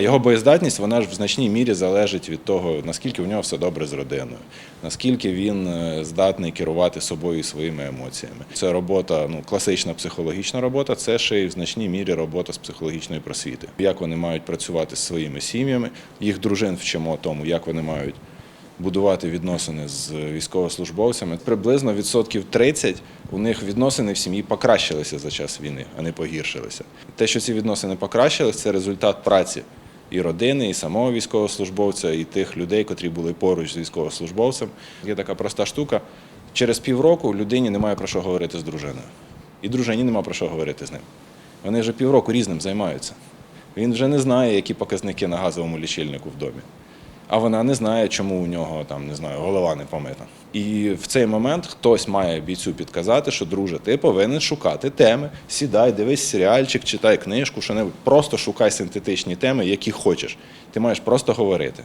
Його боєздатність вона ж в значній мірі залежить від того, наскільки в нього все добре з родиною, наскільки він е, здатний керувати собою і своїми емоціями. Це робота, ну класична психологічна робота, це ще й в значній мірі робота з психологічної просвіти. Як вони мають працювати з своїми сім'ями, їх дружин вчимо тому, як вони мають будувати відносини з військовослужбовцями. Приблизно відсотків 30 у них відносини в сім'ї покращилися за час війни, а не погіршилися. Те, що ці відносини покращилися, це результат праці і родини, і самого військовослужбовця, і тих людей, котрі були поруч з військовослужбовцем. Є така проста штука. Через півроку людині немає про що говорити з дружиною. І дружині немає про що говорити з ним. Вони вже півроку різним займаються. Він вже не знає, які показники на газовому лічильнику в домі. А вона не знає, чому у нього там не знаю, голова не помита. І в цей момент хтось має бійцю підказати, що друже, ти повинен шукати теми. Сідай, дивись серіальчик, читай книжку, що не просто шукай синтетичні теми, які хочеш. Ти маєш просто говорити.